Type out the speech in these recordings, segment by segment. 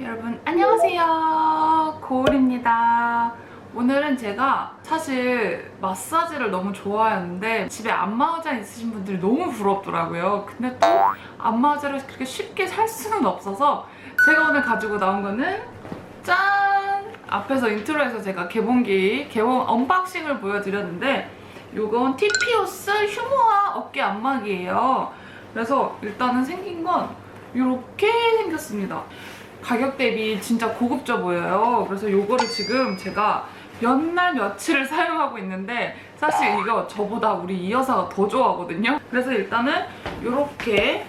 여러분 안녕하세요. 고울입니다 오늘은 제가 사실 마사지를 너무 좋아하는데 집에 안마의자 있으신 분들이 너무 부럽더라고요. 근데 또 안마의자를 그렇게 쉽게 살 수는 없어서 제가 오늘 가지고 나온 거는 짠! 앞에서 인트로에서 제가 개봉기 개봉 언박싱을 보여드렸는데 이건 티피오스 휴모아 어깨 안마기예요. 그래서 일단은 생긴 건 이렇게 생겼습니다 가격 대비 진짜 고급져 보여요. 그래서 요거를 지금 제가 몇 날 며칠을 사용하고 있는데 사실 이거 저보다 우리 이 여사가 더 좋아하거든요. 그래서 일단은 이렇게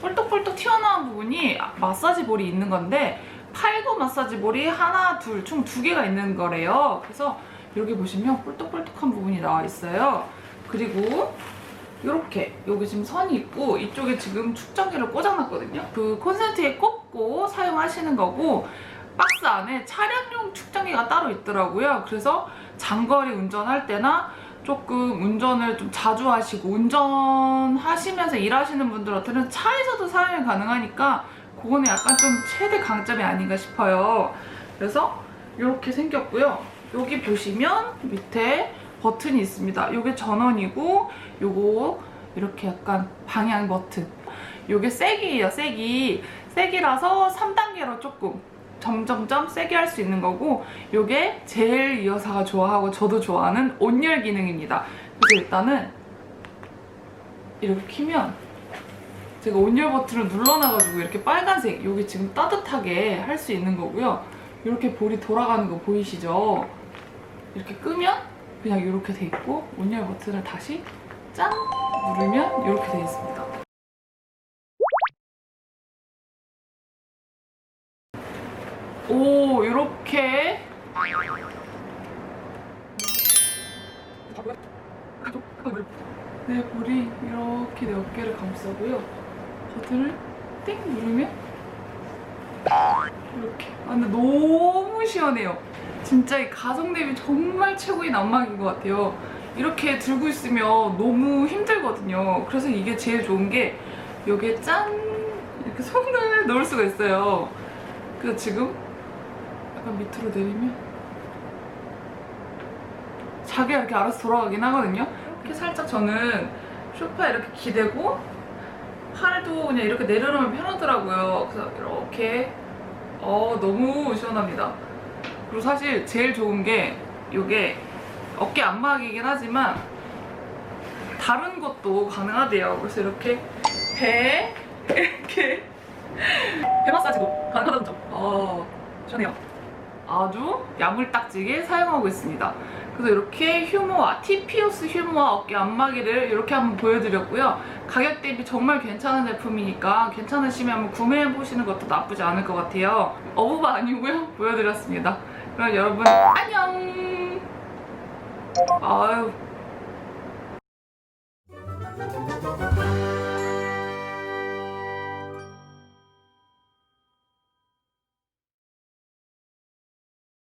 폴떡폴떡 튀어나온 부분이 마사지 볼이 있는 건데 팔고 마사지 볼이 하나, 둘, 총 두 개가 있는 거래요. 그래서 여기 보시면 폴떡폴떡한 부분이 나와 있어요. 그리고 이렇게 여기 지금 선이 있고 이쪽에 지금 축전기를 꽂아놨거든요. 그 콘센트에 꽂고 사용하시는 거고 박스 안에 차량용 축전기가 따로 있더라고요. 그래서 장거리 운전할 때나 조금 운전을 좀 자주 하시고 운전하시면서 일하시는 분들한테는 차에서도 사용이 가능하니까 그거는 약간 좀 최대 강점이 아닌가 싶어요. 그래서 이렇게 생겼고요. 여기 보시면 밑에 버튼이 있습니다. 이게 전원이고 요거 이렇게 약간 방향 버튼. 요게 세기예요, 세기. 세기라서 3단계로 조금 점점점 세게 할 수 있는 거고 요게 제일 이 여사가 좋아하고 저도 좋아하는 온열 기능입니다. 그래서 일단은 이렇게 키면 제가 온열 버튼을 눌러놔가지고 이렇게 빨간색 여기 지금 따뜻하게 할 수 있는 거고요. 이렇게 볼이 돌아가는 거 보이시죠? 이렇게 끄면 그냥 이렇게 돼 있고 온열 버튼을 다시 짠 누르면 이렇게 돼 있습니다. 오 이렇게 내 볼이 이렇게 내 어깨를 감싸고요. 버튼을 띵 누르면 이렇게. 아, 근데 너무 시원해요. 진짜 이 가성 대비 정말 최고인 안마기인 것 같아요. 이렇게 들고 있으면 너무 힘들거든요. 그래서 이게 제일 좋은 게 여기에 짠 이렇게 손을 넣을 수가 있어요. 그래서 지금 약간 밑으로 내리면 자기가 이렇게 알아서 돌아가긴 하거든요. 이렇게 살짝 저는 소파에 이렇게 기대고 팔도 그냥 이렇게 내려놓으면 편하더라고요. 그래서 이렇게 어 너무 시원합니다. 그리고 사실 제일 좋은 게 이게 어깨 안마기이긴 하지만 다른 것도 가능하대요. 그래서 이렇게 배 이렇게 배 마사지도 가능하다는 점. 어 시원해요. 아주 야물딱지게 사용하고 있습니다. 그래서 이렇게 휴모와 티피오스 휴모와 어깨 안마기를 이렇게 한번 보여드렸고요. 가격 대비 정말 괜찮은 제품이니까 괜찮으시면 한번 구매해 보시는 것도 나쁘지 않을 것 같아요. 어부바 아니고요. 보여드렸습니다. 그럼 여러분 안녕. 아유